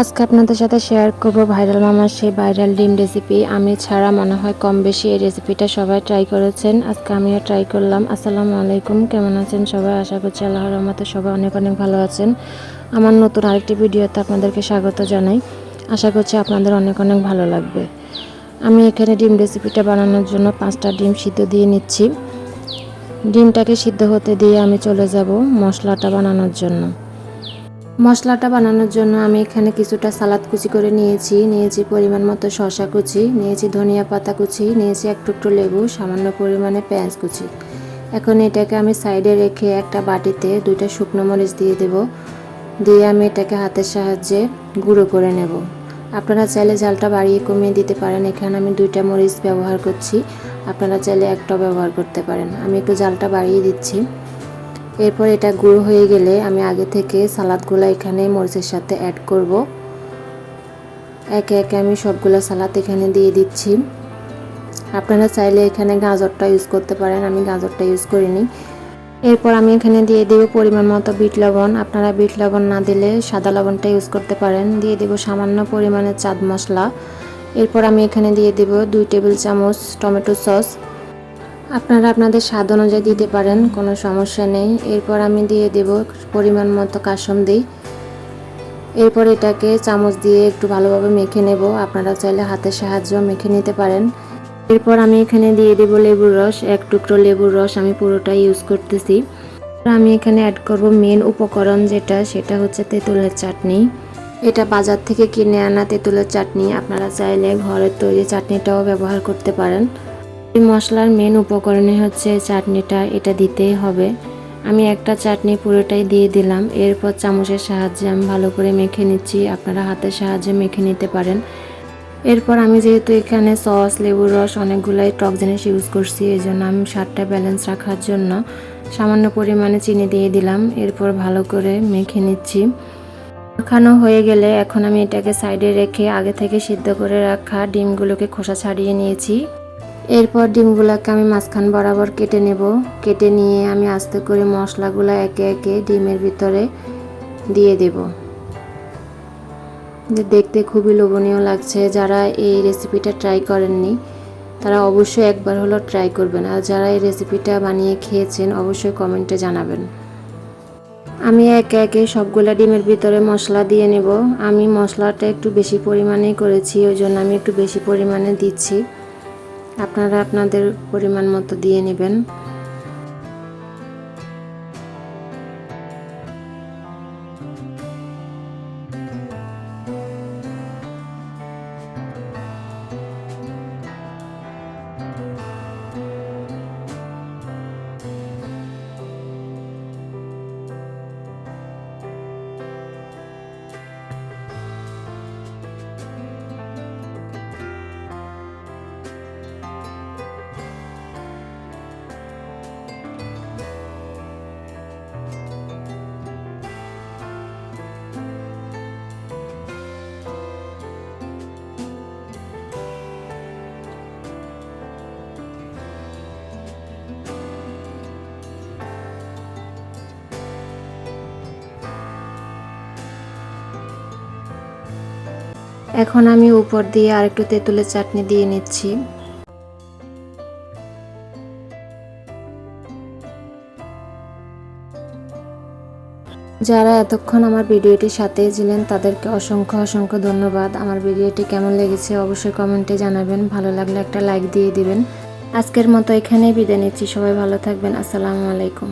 আজকে আপনাদের সাথে শেয়ার করব ভাইরাল মামার সেই ভাইরাল ডিম রেসিপি আমি ছাড়া মনে হয় কম বেশি এই রেসিপিটা সবাই ট্রাই করেছেন। আজকে আমিও ট্রাই করলাম। আসসালামু আলাইকুম, কেমন আছেন সবাই? আশা করছি আল্লাহর রহমতে সবাই অনেক অনেক ভালো আছেন। আমার নতুন আরেকটি ভিডিওতে আপনাদেরকে স্বাগত জানাই। আশা করছি আপনাদের অনেক অনেক ভালো লাগবে। আমি এখানে ডিম রেসিপিটা বানানোর জন্য পাঁচটা ডিম সিদ্ধ দিয়ে নিচ্ছি। ডিমটাকে সিদ্ধ হতে দিয়ে আমি চলে যাব মশলাটা বানানোর জন্য। মশলাটা বানানোর জন্য আমি এখানে কিছুটা সালাদ কুচি করে নিয়েছি। নিয়েছি পরিমাণ মতো শসা কুচি, নিয়েছি ধনিয়া পাতা কুচি, নিয়েছি এক টুকরো লেবু, সামান্য পরিমাণে পেঁয়াজ কুচি। এখন এটাকে আমি সাইডে রেখে একটা বাটিতে দুইটা শুকনো মরিচ দিয়ে দেব। দিয়ে আমি এটাকে হাতের সাহায্যে গুঁড়ো করে নেব। আপনারা চাইলে জালটা বাড়িয়ে কমিয়ে দিতে পারেন। এখানে আমি দুইটা মরিচ ব্যবহার করছি। আপনারা চাইলে একটা ব্যবহার করতে পারেন। আমি একটু জালটা বাড়িয়ে দিচ্ছি। এরপর এটা গুঁড়ো হয়ে গেলে আমি আগে থেকে সালাদগুলো এখানে মরিচের সাথে অ্যাড করব। একে একে আমি সবগুলো সালাদ এখানে দিয়ে দিচ্ছি। আপনারা চাইলে এখানে গাজরটা ইউজ করতে পারেন, আমি গাজরটা ইউজ করিনি। এরপর আমি এখানে দিয়ে দেব পরিমাণ মতো বিট লবণ। আপনারা বিট লবণ না দিলে সাদা লবণটা ইউজ করতে পারেন। দিয়ে দেব সামান্য পরিমাণে চাঁদ মশলা। এরপর আমি এখানে দিয়ে দেব দুই টেবিল চামচ টমেটো সস। আপনারা আপনাদের স্বাদ অনুযায়ী দিতে পারেন, কোনো সমস্যা নেই। এরপর আমি দিয়ে দেব পরিমাণ মতো কাসুন্দি এরপর এটাকে চামচ দিয়ে একটু ভালোভাবে মেখে নেব। আপনারা চাইলে হাতের সাহায্যেও মেখে নিতে পারেন। এরপর আমি এখানে দিয়ে দেব লেবুর রস। এক টুকরো লেবুর রস আমি পুরোটাই ইউজ করতেছি। আমি এখানে অ্যাড করব মেন উপকরণ যেটা, সেটা হচ্ছে তেঁতুলের চাটনি। এটা বাজার থেকে কিনে আনা তেঁতুলের চাটনি। আপনারা চাইলে ঘরের তৈরি চাটনিটাও ব্যবহার করতে পারেন। মশলার মেন উপকরণই হচ্ছে চাটনিটা, এটা দিতেই হবে। আমি একটা চাটনি পুরোটাই দিয়ে দিলাম। এরপর চামচের সাহায্যে আমি ভালো করে মেখে নিচ্ছি। আপনারা হাতের সাহায্যে মেখে নিতে পারেন। এরপর আমি যেহেতু এখানে সস, লেবুর রস অনেকগুলাই টক জিনিস ইউজ করছি এই জন্য আমি স্বাদটা ব্যালেন্স রাখার জন্য সামান্য পরিমাণে চিনি দিয়ে দিলাম। এরপর ভালো করে মেখে নিচ্ছি। মাখানো হয়ে গেলে এখন আমি এটাকে সাইডে রেখে আগে থেকে সিদ্ধ করে রাখা ডিমগুলোকে খোসা ছাড়িয়ে নিয়েছি। এরপর ডিমগুলোকে আমি মাঝখান বরাবর কেটে নেব। কেটে নিয়ে আমি আস্তে করে মশলাগুলো একে একে ডিমের ভিতরে দিয়ে দেব। দেখতে খুবই লোভনীয় লাগছে। যারা এই রেসিপিটা ট্রাই করেননি, তারা অবশ্যই একবার হলো ট্রাই করবেন। আর যারা এই রেসিপিটা বানিয়ে খেয়েছেন, অবশ্যই কমেন্টে জানাবেন। আমি একে একে সবগুলো ডিমের ভিতরে মশলা দিয়ে নেব। আমি মশলাটা একটু বেশি পরিমাণেই করেছি, ওই জন্য আমি একটু বেশি পরিমাণে দিচ্ছি। আপনারা আপনাদের পরিমাণ মতো দিয়ে নেবেন। এখন আমি উপর দিয়ে আরেকটু তেঁতুলের চাটনি দিয়ে নিচ্ছি। যারা এতক্ষণ আমার ভিডিওটির সাথে ছিলেন, তাদেরকে অসংখ্য অসংখ্য ধন্যবাদ। আমার ভিডিওটি কেমন লেগেছে অবশ্যই কমেন্টে জানাবেন। ভালো লাগলে একটা লাইক দিয়ে দিবেন। আজকের মতো এখানেই বিদায় নিচ্ছি। সবাই ভালো থাকবেন। আসসালামু আলাইকুম।